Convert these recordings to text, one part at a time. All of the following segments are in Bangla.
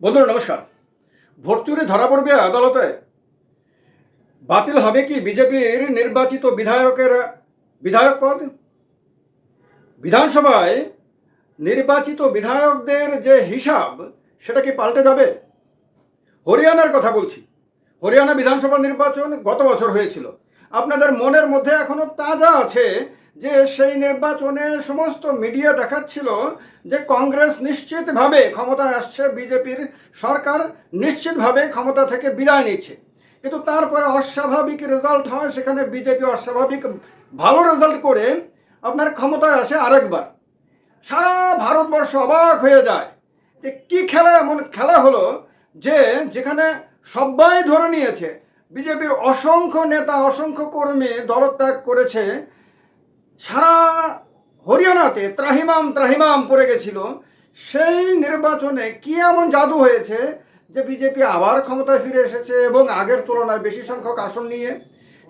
বন্ধুরা, নমস্কার। ভোট চুরি ধরা পড়বে আদালতে? বাতিল হবে কি বিজেপির নির্বাচিত বিধায়কের বিধায়ক পদ? বিধানসভায় নির্বাচিত বিধায়কদের যে হিসাব, সেটা কি পাল্টে যাবে? হরিয়ানার কথা বলছি। হরিয়ানা বিধানসভা নির্বাচন গত বছর হয়েছিল। আপনাদের মনের মধ্যে এখনও তাজা আছে যে সেই নির্বাচনে সমস্ত মিডিয়া দেখাচ্ছিল যে কংগ্রেস নিশ্চিতভাবে ক্ষমতায় আসছে, বিজেপির সরকার নিশ্চিতভাবে ক্ষমতা থেকে বিদায় নিচ্ছে। কিন্তু তারপরে অস্বাভাবিক রেজাল্ট হয়, সেখানে বিজেপি অস্বাভাবিক ভালো রেজাল্ট করে আপনার ক্ষমতায় আসে আরেকবার। সারা ভারতবর্ষ অবাক হয়ে যায় যে কি খেলা এমন খেলা হলো যে যেখানে সবাই ধরে নিয়েছে। বিজেপির অসংখ্য নেতা, অসংখ্য কর্মী দলত্যাগ করেছে সারা হরিয়ানাতে ত্রাহিমাম ত্রাহিমাম পড়ে গেছিল। সেই নির্বাচনে কি এমন জাদু হয়েছে যে বিজেপি আবার ক্ষমতায় ফিরে এসেছে এবং আগের তুলনায় বেশি সংখ্যক আসন নিয়ে?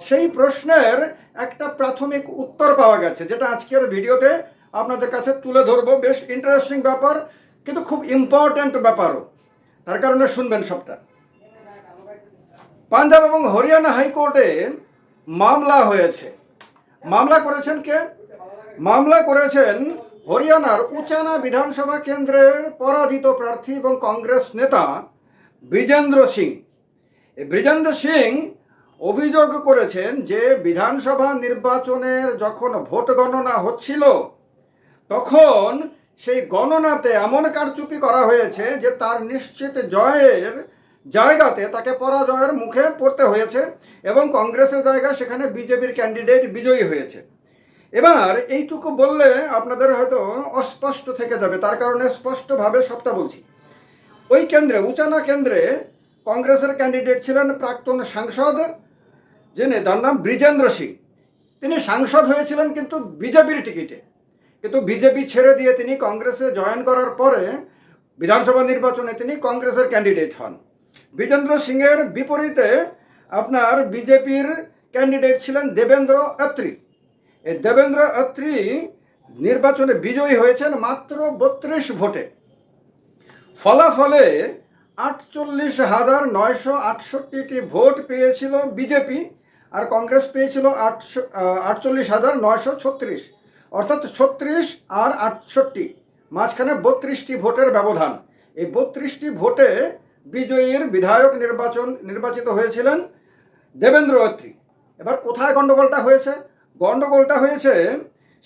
সেই প্রশ্নের একটা প্রাথমিক উত্তর পাওয়া গেছে, যেটা আজকের ভিডিওতে আপনাদের কাছে তুলে ধরবো। বেশ ইন্টারেস্টিং ব্যাপার, কিন্তু খুব ইম্পর্ট্যান্ট ব্যাপারও। তার কারণে শুনবেন সবটা। পাঞ্জাব এবং হরিয়ানা হাইকোর্টে মামলা হয়েছে। মামলা করেছেন কে? মামলা করেছেন হরিয়ানার উচানা বিধানসভা কেন্দ্রের পরাজিত প্রার্থী এবং কংগ্রেস নেতা ব্রিজেন্দ্র সিং। ব্রিজেন্দ্র সিং অভিযোগ করেছেন যে বিধানসভা নির্বাচনের যখন ভোট গণনা হচ্ছিল, তখন সেই গণনাতে এমন কারচুপি করা হয়েছে যে তার নিশ্চিত জয়ের জায়গাতে তাকে পরাজয়ের মুখে পড়তে হয়েছে এবং কংগ্রেসের জায়গায় সেখানে বিজেপির ক্যান্ডিডেট বিজয়ী হয়েছে। এবার এইটুকু বললে আপনাদের হয়তো অস্পষ্ট থেকে যাবে, তার কারণে স্পষ্টভাবে সবটা বলছি। ওই কেন্দ্রে, উচানা কেন্দ্রে কংগ্রেসের ক্যান্ডিডেট ছিলেন প্রাক্তন সাংসদ যিনি তার নাম ব্রিজেন্দ্র সিং। তিনি সাংসদ হয়েছিলেন কিন্তু বিজেপির টিকিটে। কিন্তু বিজেপি ছেড়ে দিয়ে তিনি কংগ্রেসে জয়েন করার পরে বিধানসভা নির্বাচনে তিনি কংগ্রেসের ক্যান্ডিডেট হন। বিজেন্দ্র সিংয়ের বিপরীতে আপনার বিজেপির ক্যান্ডিডেট ছিলেন দেবেন্দ্র অত্রি। এই দেবেন্দ্র অত্রি নির্বাচনে বিজয়ী হয়েছেন মাত্র বত্রিশ ভোটে। ফলাফলে আটচল্লিশ হাজার নয়শো আটষট্টিটি ভোট পেয়েছিল বিজেপি আর কংগ্রেস পেয়েছিল আটশো আটচল্লিশ হাজার নয়শো ছত্রিশ, অর্থাৎ ছত্রিশ আর আটষট্টি, মাঝখানে বত্রিশটি ভোটের ব্যবধান। এই বত্রিশটি ভোটে বিজয়ীর বিধায়ক নির্বাচন নির্বাচিত হয়েছিলেন দেবেন্দ্র অত্রি। এবার কোথায় গণ্ডগোলটা হয়েছে? গণ্ডগোলটা হয়েছে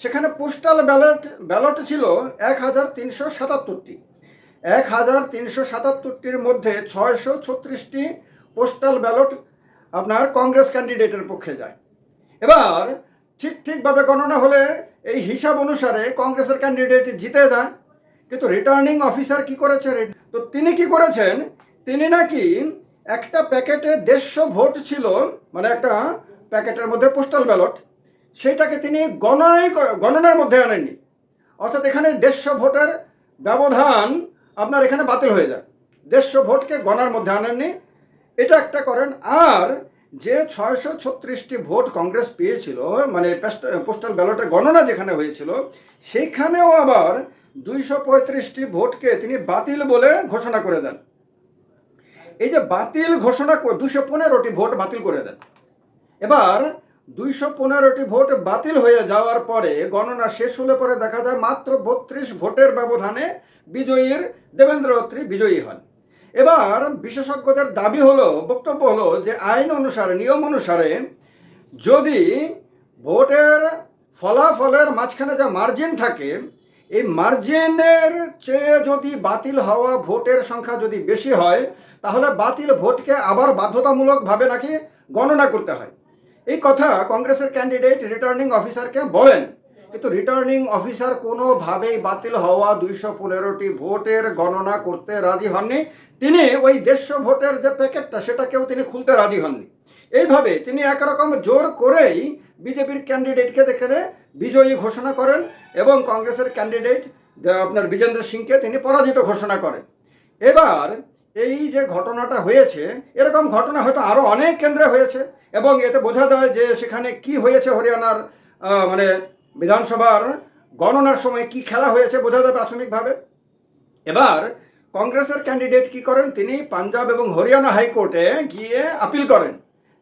সেখানে পোস্টাল ব্যালট ব্যালট ছিল এক হাজার তিনশো সাতাত্তরটি। এক হাজার তিনশো সাতাত্তরটির মধ্যে ছয়শো ছত্রিশটি পোস্টাল ব্যালট আপনার কংগ্রেস ক্যান্ডিডেটের পক্ষে যায়। এবার ঠিক ঠিকভাবে গণনা হলে এই হিসাব অনুসারে কংগ্রেসের ক্যান্ডিডেট জিতে যায়। কিন্তু রিটার্নিং অফিসার কি করেছে? তো তিনি কি করেছেন? তিনি নাকি একটা প্যাকেটে দেড়শো ভোট ছিল মানে একটা প্যাকেটের মধ্যে পোস্টাল ব্যালট সেটাকে তিনি গণনাই গণনার মধ্যে আনেননি। অর্থাৎ এখানে দেড়শো ভোটের ব্যবধান আপনার এখানে বাতিল হয়ে যায়। দেড়শো ভোটকে গণার মধ্যে আনেননি। এটা একটা করেন, আর যে ছয়শো ছত্রিশটি ভোট কংগ্রেস পেয়েছিল মানে পোস্টাল ব্যালটের গণনা যেখানে হয়েছিল, সেইখানেও আবার দুইশো পঁয়ত্রিশটি ভোটকে তিনি বাতিল বলে ঘোষণা করে দেন। এই যে বাতিল ঘোষণা দুশো পনেরোটি ভোট বাতিল করে দেন। এবার দুইশো পনেরোটি ভোট বাতিল হয়ে যাওয়ার পরে গণনা শেষ হলে পরে দেখা যায় মাত্র বত্রিশ ভোটের ব্যবধানে বিজয়ীর দেবেন্দ্র অত্রী বিজয়ী হন। এবার বিশেষজ্ঞদের দাবি হলো, বক্তব্য হলো যে আইন অনুসারে, নিয়ম অনুসারে যদি ভোটের ফলাফলের মাঝখানে যা মার্জিন থাকে এই মার্জিনের চেয়ে যদি বাতিল হওয়া ভোটের সংখ্যা যদি বেশি হয়, তাহলে বাতিল ভোটকে আবার বাধ্যতামূলকভাবে নাকি গণনা করতে হয়। এই কথা কংগ্রেসের ক্যান্ডিডেট রিটার্নিং অফিসারকে বলেন। কিন্তু রিটার্নিং অফিসার কোনোভাবেই বাতিল হওয়া দুইশো পনেরোটি ভোটের গণনা করতে রাজি হননি। তিনি ওই দেড়শো ভোটের যে প্যাকেটটা, সেটাকেও তিনি খুলতে রাজি হননি। এইভাবে তিনি একরকম জোর করেই বিজেপির ক্যান্ডিডেটকে দেখে বিজয়ী ঘোষণা করেন এবং কংগ্রেসের ক্যান্ডিডেট আপনার বিজেন্দ্র সিংকে তিনি পরাজিত ঘোষণা করেন। এবার এই যে ঘটনাটা হয়েছে, এরকম ঘটনা হয়তো আরও অনেক কেন্দ্রে হয়েছে এবং এতে বোঝা যায় যে সেখানে কি হয়েছে হরিয়ানার মানে বিধানসভার গণনার সময় কি খেলা হয়েছে বোঝা যায় প্রাথমিকভাবে। এবার কংগ্রেসের ক্যান্ডিডেট কি করেন, তিনি পাঞ্জাব এবং হরিয়ানা হাইকোর্টে গিয়ে আপিল করেন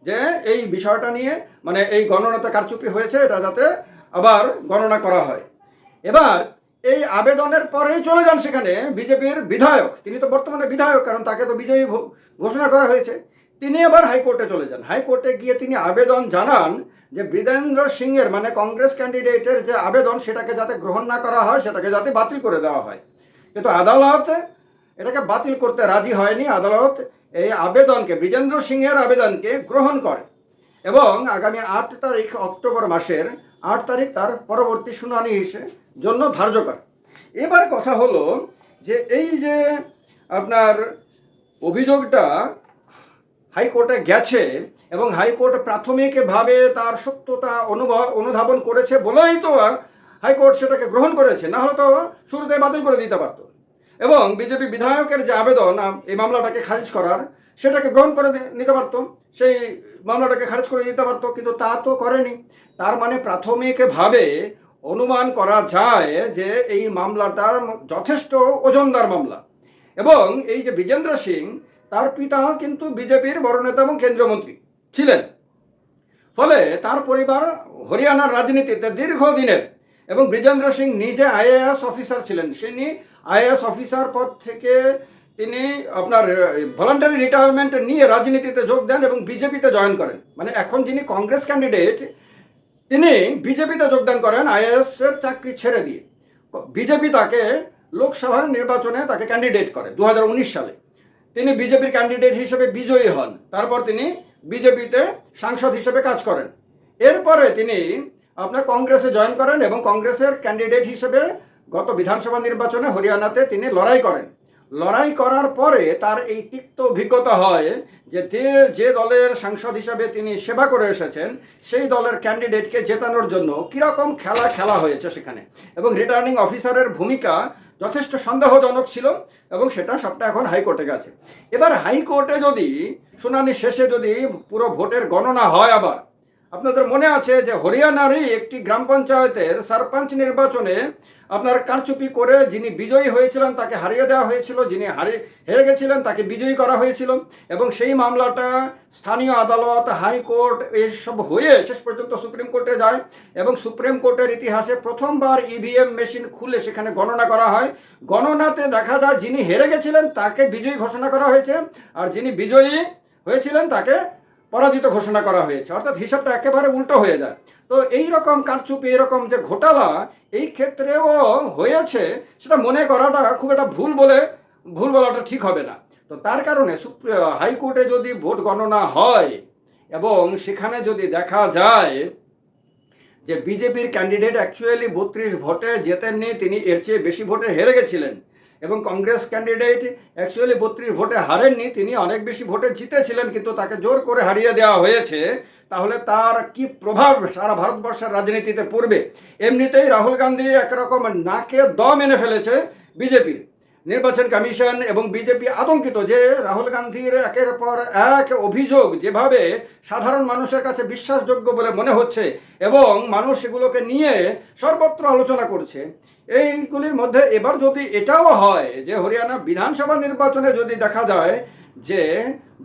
যে এই বিষয়টা নিয়ে মানে এই গণনাতে কারচুপি হয়েছে, এটা যাতে আবার গণনা করা হয়। এবার এই আবেদনের পরেই চলে যান সেখানে বিজেপির বিধায়ক। তিনি তো বর্তমানে বিধায়ক, কারণ তাকে তো বিজয়ী ঘোষণা করা হয়েছে। তিনি আবার হাইকোর্টে চলে যান। হাইকোর্টে গিয়ে তিনি আবেদন জানান যে বীরেন্দ্র সিংয়ের মানে কংগ্রেস ক্যান্ডিডেটের যে আবেদন, সেটাকে যাতে গ্রহণ না করা হয়, সেটাকে যাতে বাতিল করে দেওয়া হয়। কিন্তু আদালত এটাকে বাতিল করতে রাজি হয়নি। আদালত এই আবেদনকে বীরেন্দ্র সিংয়ের আবেদনকে গ্রহণ করে। এবং আগামী আট তারিখ অক্টোবর মাসের আট তারিখ তার পরবর্তী শুনানি জন্য ধার্য করে। এবার কথা হলো যে এই যে আপনার অভিযোগটা হাইকোর্টে গেছে এবং হাইকোর্ট প্রাথমিকভাবে তার সত্যতা অনুভব, অনুধাবন করেছে বলেই তো হাইকোর্ট সেটাকে গ্রহণ করেছে, না হলে তো শুরুতে বাতিল করে দিতে পারতো। এবং বিজেপি বিধায়কের যে আবেদন এই মামলাটাকে খারিজ করার সেটাকে গ্রহণ করে নিতে পারতো। সেই মামলাটাকে খারিজ করে দিতে পারতো, কিন্তু তা তো করেনি। তার মানে প্রাথমিকভাবে অনুমান করা যায় যে এই মামলাটা যথেষ্ট ওজনদার মামলা। এবং এই যে বিজেন্দ্র সিং, তার পিতা কিন্তু বিজেপির বড় নেতা এবং কেন্দ্রীয় মন্ত্রী ছিলেন। ফলে তার পরিবার হরিয়ানার রাজনীতিতে দীর্ঘদিনের এবং ব্রিজেন্দ্র সিং নিজে আইএএস অফিসার ছিলেন। তিনি আইএএস অফিসার পদ থেকে তিনি আপনার ভলান্টারি রিটায়ারমেন্ট নিয়ে রাজনীতিতে যোগ দেন এবং বিজেপিতে জয়েন করেন। মানে এখন যিনি কংগ্রেস ক্যান্ডিডেট তিনি বিজেপিতে যোগদান করেন আইএএস এর চাকরি ছেড়ে দিয়ে। বিজেপি তাকে লোকসভা নির্বাচনে তাকে ক্যান্ডিডেট করে দু হাজার উনিশ সালে। তিনি বিজেপির ক্যান্ডিডেট হিসেবে বিজয়ী হন। তারপর তিনি বিজেপিতে সাংসদ হিসেবে কাজ করেন। এরপরে তিনি আপনার কংগ্রেসে জয়েন করেন এবং কংগ্রেসের ক্যান্ডিডেট হিসেবে গত বিধানসভা নির্বাচনে হরিয়ানাতে তিনি লড়াই করেন। লড়াই করার পরে তার এই তিক্ত অভিজ্ঞতা হয় যে যে দলের সাংসদ হিসাবে তিনি সেবা করে এসেছেন, সেই দলের ক্যান্ডিডেটকে জেতানোর জন্য কীরকম খেলা খেলা হয়েছে সেখানে। এবং রিটার্নিং অফিসারের ভূমিকা যথেষ্ট সন্দেহজনক ছিল এবং সেটা সবটা এখন হাইকোর্টে গেছে। এবার হাইকোর্টে যদি শুনানি শেষে যদি পুরো ভোটের গণনা হয় আবার আপনাদের মনে আছে যে হরিয়ানারই একটি গ্রাম পঞ্চায়েতের সরপঞ্চ নির্বাচনে আপনার কারচুপি করে যিনি বিজয়ী হয়েছিলেন, তাকে হারিয়ে দেওয়া হয়েছিল, যিনি হারিয়ে হেরে গেছিলেন, তাকে বিজয়ী করা হয়েছিল এবং সেই মামলাটা স্থানীয় আদালত, হাইকোর্ট এসব হয়ে শেষ পর্যন্ত সুপ্রিম কোর্টে যায় এবং সুপ্রিম কোর্টের ইতিহাসে প্রথমবার ইভিএম মেশিন খুলে সেখানে গণনা করা হয়। গণনাতে দেখা যায় যিনি হেরে গেছিলেন, তাকে বিজয়ী ঘোষণা করা হয়েছে। আর যিনি বিজয়ী হয়েছিলেন, তাকে পরাজিত ঘোষণা করা হয়েছে। অর্থাৎ হিসাবটা একেবারে উল্টো হয়ে যায়। তো এই রকম কারচুপি এরকম যে ঘোটালা, এই ক্ষেত্রেও হয়েছে, সেটা মনে করাটা খুব একটা ভুল বলে, ভুল বলাটা ঠিক হবে না। তো তার কারণে হাইকোর্টে যদি ভোট গণনা হয় এবং সেখানে যদি দেখা যায় যে বিজেপির ক্যান্ডিডেট অ্যাকচুয়ালি বত্রিশ ভোটে জেতেননি, তিনি এর চেয়ে বেশি ভোটে হেরে গেছিলেন এবং কংগ্রেস ক্যান্ডিডেট অ্যাকচুয়ালি বত্রিশ ভোটে হারেননি, তিনি অনেক বেশি ভোটে জিতেছিলেন, কিন্তু তাকে জোর করে হারিয়ে দেওয়া হয়েছে। তাহলে তার কি প্রভাব সারা ভারতবর্ষের রাজনীতিতে পড়বে? এমনিতেই রাহুল গান্ধী একরকম নাকে দম এনে ফেলেছে বিজেপির নির্বাচন কমিশন এবং বিজেপি আতঙ্কিত যে রাহুল গান্ধীর একের পর এক অভিযোগ যেভাবে সাধারণ মানুষের কাছে বিশ্বাসযোগ্য বলে মনে হচ্ছে এবং মানুষ সেগুলোকে নিয়ে সর্বত্র আলোচনা করছে, এইগুলির মধ্যে এবার যদি এটাও হয় যে হরিয়ানা বিধানসভা নির্বাচনে যদি দেখা যায় যে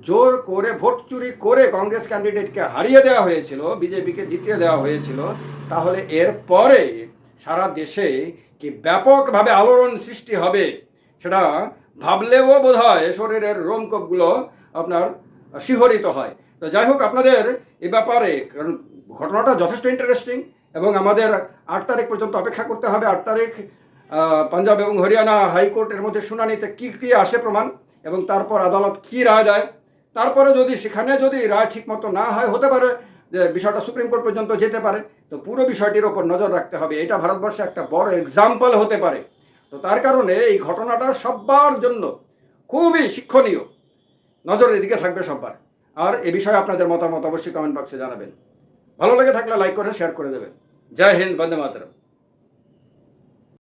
জোর করে ভোট চুরি করে কংগ্রেস ক্যান্ডিডেটকে হারিয়ে দেওয়া হয়েছিল, বিজেপিকে জিতিয়ে দেওয়া হয়েছিল, তাহলে এর পরে সারা দেশে কি ব্যাপকভাবে আলোড়ন সৃষ্টি হবে? সেটা ভাবলেও বোধ হয় শরীরের রোমকপগুলো আপনার শিহরিত হয়। তো যাই হোক, আপনাদের এ ব্যাপারে, কারণ ঘটনাটা যথেষ্ট ইন্টারেস্টিং এবং আমাদের আট তারিখ পর্যন্ত অপেক্ষা করতে হবে। আট তারিখ পাঞ্জাব এবং হরিয়ানা হাইকোর্টের মধ্যে শুনানিতে কি কি আসে প্রমাণ এবং তারপর আদালত কি রায় দেয়? তারপরে যদি, সেখানে যদি রায় ঠিক মতো না হয়, হতে পারে যে বিষয়টা সুপ্রিম কোর্ট পর্যন্ত যেতে পারে। তো পুরো বিষয়টির ওপর নজর রাখতে হবে। এটা ভারতবর্ষে একটা বড় এক্সাম্পল হতে পারে। তো তার কারণে এই ঘটনাটা সবার জন্য খুবই শিক্ষণীয়। নজর এদিকে থাকবে সবার আর এ বিষয়ে আপনাদের মতামত অবশ্যই কমেন্ট বক্সে জানাবেন। ভালো লেগে থাকলে লাইক করে শেয়ার করে দেবেন। জয় হিন্দ, বন্দে মাতরম।